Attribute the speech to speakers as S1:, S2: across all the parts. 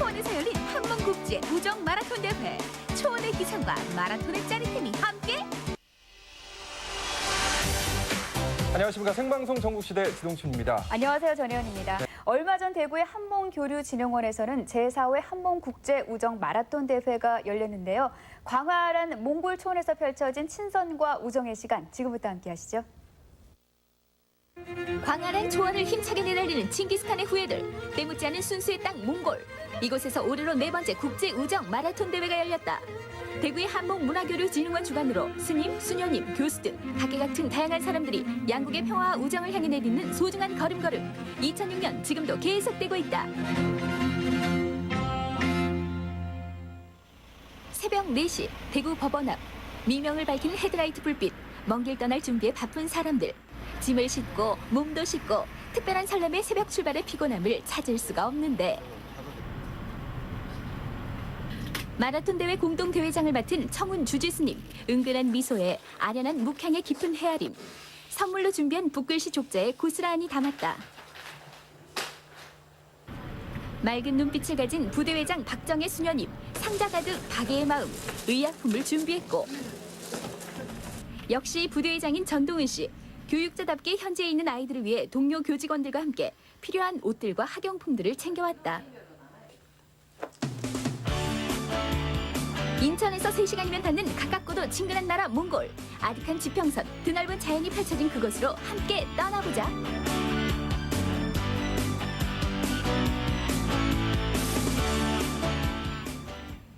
S1: 초원에서 열린 한문국제 우정 마라톤 대회 초원의 기상과 마라톤의 짜릿함이 함께
S2: 안녕하십니까 생방송 전국시대 지동춘입니다.
S3: 안녕하세요. 전혜연입니다. 얼마 전 대구의 한몽교류진흥원에서는 제4회 한몽국제 우정 마라톤 대회가 열렸는데요. 광활한 몽골 초원에서 펼쳐진 친선과 우정의 시간 지금부터 함께 하시죠.
S1: 광활한 초원을 힘차게 내달리는 칭기스칸의 후예들 때묻지 않은 순수의 땅 몽골. 이곳에서 올해로 네 번째 국제 우정 마라톤 대회가 열렸다. 대구의 한몽 문화교류진흥원 주관으로 스님, 수녀님, 교수 등 각계각층 다양한 사람들이 양국의 평화와 우정을 향해 내딛는 소중한 걸음걸음. 2006년 지금도 계속되고 있다. 새벽 4시 대구 법원 앞. 미명을 밝힌 헤드라이트 불빛. 먼 길 떠날 준비에 바쁜 사람들 짐을 싣고 몸도 싣고 특별한 설렘의 새벽 출발의 피곤함을 찾을 수가 없는데. 마라톤 대회 공동 대회장을 맡은 청운 주지스님 은근한 미소에 아련한 묵향의 깊은 헤아림. 선물로 준비한 붓글씨 족자에 고스란히 담았다. 맑은 눈빛을 가진 부대회장 박정혜 수녀님 상자 가득 박애의 마음 의약품을 준비했고. 역시 부대회장인 전동은 씨 교육자답게 현지에 있는 아이들을 위해 동료 교직원들과 함께 필요한 옷들과 학용품들을 챙겨왔다. 인천에서 3시간이면 닿는 가깝고도 친근한 나라 몽골. 아득한 지평선, 드넓은 자연이 펼쳐진 그곳으로 함께 떠나보자.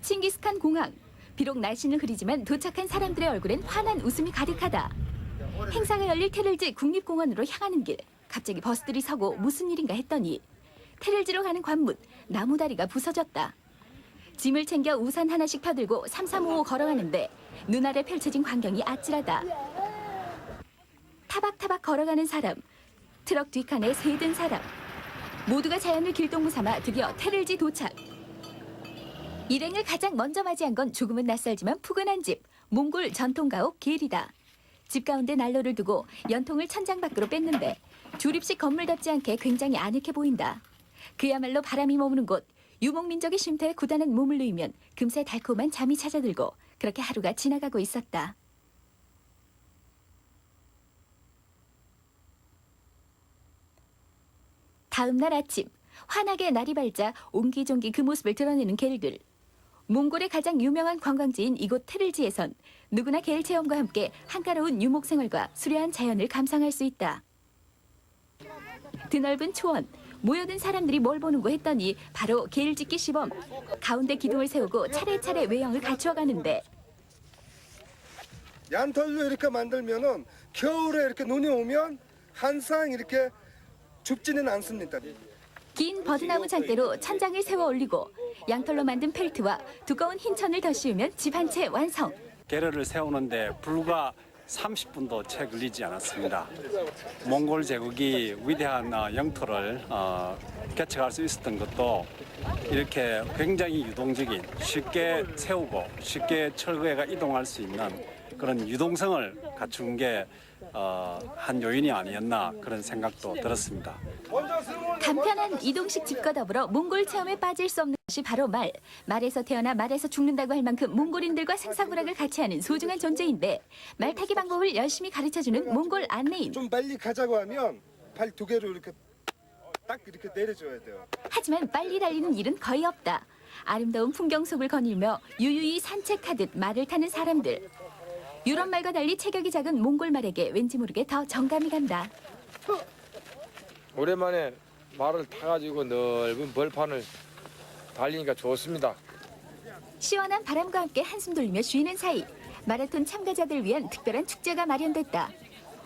S1: 칭기스칸 공항. 비록 날씨는 흐리지만 도착한 사람들의 얼굴엔 환한 웃음이 가득하다. 행사가 열릴 테를지 국립공원으로 향하는 길. 갑자기 버스들이 서고 무슨 일인가 했더니 테를지로 가는 관문 나무 다리가 부서졌다. 짐을 챙겨 우산 하나씩 펴들고 삼삼오오 걸어가는데 눈아래 펼쳐진 광경이 아찔하다. 타박타박 걸어가는 사람, 트럭 뒷칸에 세든 사람. 모두가 자연을 길동무 삼아 드디어 테를지 도착. 일행을 가장 먼저 맞이한 건 조금은 낯설지만 푸근한 집, 몽골 전통 가옥 게리다. 집 가운데 난로를 두고 연통을 천장 밖으로 뺐는데 조립식 건물답지 않게 굉장히 아늑해 보인다. 그야말로 바람이 머무는 곳, 유목민족의 쉼터에 고단한 몸을 누이면 금세 달콤한 잠이 찾아들고 그렇게 하루가 지나가고 있었다. 다음 날 아침, 환하게 날이 밝자 옹기종기 그 모습을 드러내는 겔들. 몽골의 가장 유명한 관광지인 이곳 테를지에선 누구나 겔 체험과 함께 한가로운 유목 생활과 수려한 자연을 감상할 수 있다. 드넓은 초원, 모여든 사람들이 뭘 보는고 했더니 바로 겔 짓기 시범. 가운데 기둥을 세우고 차례차례 외형을 갖추어 가는데
S4: 얀털로 이렇게 만들면은 겨울에 이렇게 눈이 오면 항상 이렇게 춥지는 않습니다.
S1: 긴 버드나무 잔대로 천장을 세워 올리고 양털로 만든 펠트와 두꺼운 흰 천을 더 씌우면 집 한 채 완성.
S5: 게르를 세우는데 불과 30분도 채 걸리지 않았습니다. 몽골 제국이 위대한 어, 영토를 어, 개척할 수 있었던 것도 이렇게 굉장히 유동적인 쉽게 세우고 쉽게 철거해가 이동할 수 있는 그런 유동성을 갖춘 게 어, 한 요인이 아니었나 그런 생각도 들었습니다.
S1: 간편한 이동식 집과 더불어 몽골 체험에 빠질 수 없는 것이 바로 말. 말에서 태어나 말에서 죽는다고 할 만큼 몽골인들과 생사구락을 같이 하는 소중한 존재인데 말 타기 방법을 열심히 가르쳐주는 몽골 안내인.
S4: 좀 빨리 가자고 하면 발 두 개로 이렇게 딱 이렇게 내려줘야 돼요.
S1: 하지만 빨리 달리는 일은 거의 없다. 아름다운 풍경 속을 거닐며 유유히 산책하듯 말을 타는 사람들. 유럽 말과 달리 체격이 작은 몽골 말에게 왠지 모르게 더 정감이 간다.
S6: 오랜만에 말을 타가지고 넓은 벌판을 달리니까 좋습니다.
S1: 시원한 바람과 함께 한숨 돌리며 쉬는 사이 마라톤 참가자들 위한 특별한 축제가 마련됐다.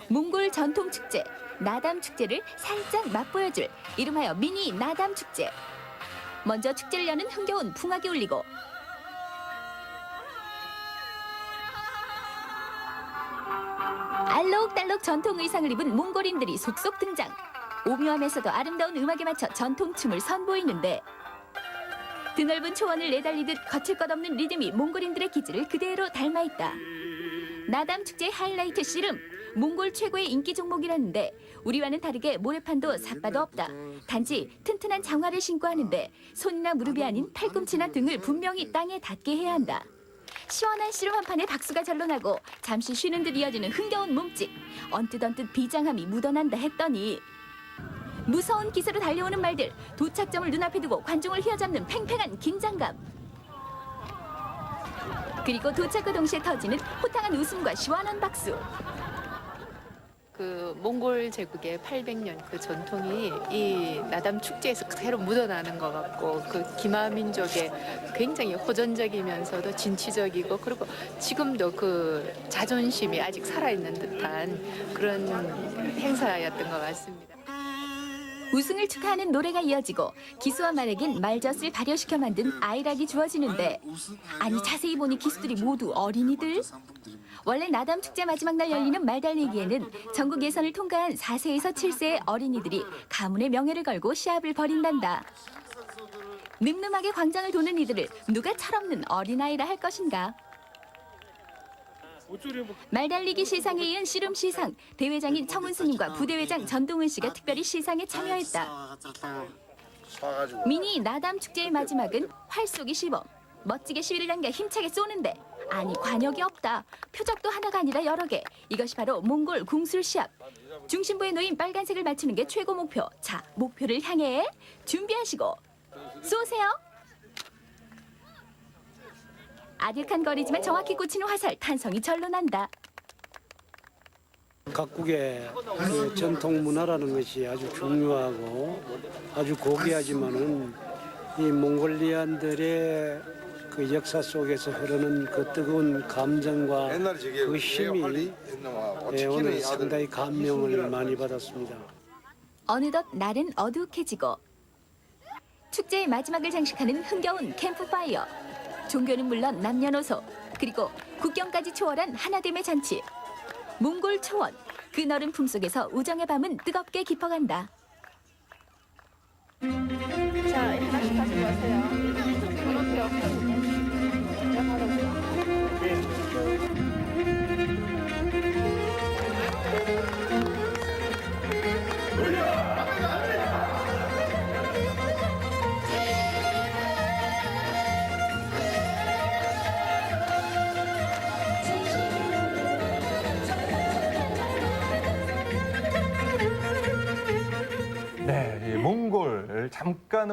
S1: 몽골 전통 축제 나담 축제를 살짝 맛보여줄 이름하여 미니 나담 축제. 먼저 축제를 여는 흥겨운 풍악이 울리고 알록달록 전통 의상을 입은 몽골인들이 속속 등장. 오묘하면서도 아름다운 음악에 맞춰 전통춤을 선보이는데 드넓은 초원을 내달리듯 거칠 것 없는 리듬이 몽골인들의 기질을 그대로 닮아 있다. 나담 축제의 하이라이트 씨름 몽골 최고의 인기 종목이라는데 우리와는 다르게 모래판도 삿바도 없다. 단지 튼튼한 장화를 신고 하는데 손이나 무릎이 아닌 팔꿈치나 등을 분명히 땅에 닿게 해야 한다. 시원한 씨름 한 판에 박수가 절로 나고 잠시 쉬는 듯 이어지는 흥겨운 몸짓. 언뜻 언뜻 비장함이 묻어난다 했더니 무서운 기세로 달려오는 말들 도착점을 눈앞에 두고 관중을 휘어잡는 팽팽한 긴장감. 그리고 도착과 동시에 터지는 호탕한 웃음과 시원한 박수.
S7: 그 몽골 제국의 800년 그 전통이 이 나담 축제에서 그대로 묻어나는 것 같고 그 기마 민족의 굉장히 호전적이면서도 진취적이고 그리고 지금도 그 자존심이 아직 살아있는 듯한 그런 행사였던 것 같습니다.
S1: 우승을 축하하는 노래가 이어지고 기수와 말에겐 말젖을 발효시켜 만든 아이락이 주어지는데 아니 자세히 보니 기수들이 모두 어린이들? 원래 나담 축제 마지막 날 열리는 말 달리기에는 전국 예선을 통과한 4세에서 7세의 어린이들이 가문의 명예를 걸고 시합을 벌인단다. 늠름하게 광장을 도는 이들을 누가 철없는 어린아이라 할 것인가? 말 달리기 시상에 이은 씨름 시상 대회장인 청운스님과 부대회장 전동은 씨가 특별히 시상에 참여했다. 미니 나담 축제의 마지막은 활 쏘기 시범. 멋지게 시위를 당겨 힘차게 쏘는데 아니 관역이 없다. 표적도 하나가 아니라 여러 개. 이것이 바로 몽골 궁술 시합. 중심부에 놓인 빨간색을 맞추는 게 최고 목표. 자, 목표를 향해 준비하시고 쏘세요. 아득한 거리지만 정확히 꽂히는 화살 탄성이 절로 난다.
S8: 각국의 그 전통 문화라는 것이 아주 중요하고 아주 고귀하지만은 이 몽골리안들의 그 역사 속에서 흐르는 그 뜨거운 감정과 그 힘이 예, 오늘 상당히 감명을 많이 받았습니다.
S1: 어느덧 날은 어둑해지고 축제의 마지막을 장식하는 흥겨운 캠프파이어 종교는 물론 남녀노소 그리고 국경까지 초월한 하나됨의 잔치. 몽골 초원 그 너른 품속에서 우정의 밤은 뜨겁게 깊어간다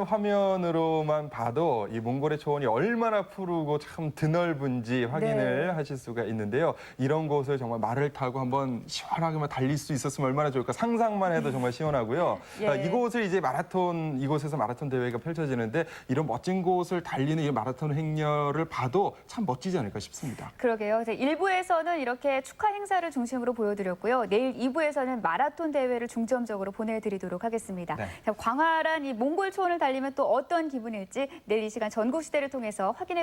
S2: 화면으로만 봐도 이 몽골의 초원이 얼마나 푸르고 참 드넓은지 확인을
S3: 네.
S2: 하실 수가 있는데요. 이런 곳을 정말 말을 타고 한번 시원하게만 달릴 수 있었으면 얼마나 좋을까 상상만 해도 정말 시원하고요.
S3: 예.
S2: 아, 이곳을 이제 마라톤 이곳에서 마라톤 대회가 펼쳐지는데 이런 멋진 곳을 달리는 이 마라톤 행렬을 봐도 참 멋지지 않을까 싶습니다.
S3: 그러게요. 이제 1부에서는 이렇게 축하 행사를 중심으로 보여드렸고요. 내일 2부에서는 마라톤 대회를 중점적으로 보내드리도록 하겠습니다.
S2: 네.
S3: 자, 광활한 이 몽골 초원을 달리면 또 어떤 기분일지 내일 이 시간 전국 시대를 통해서 확인해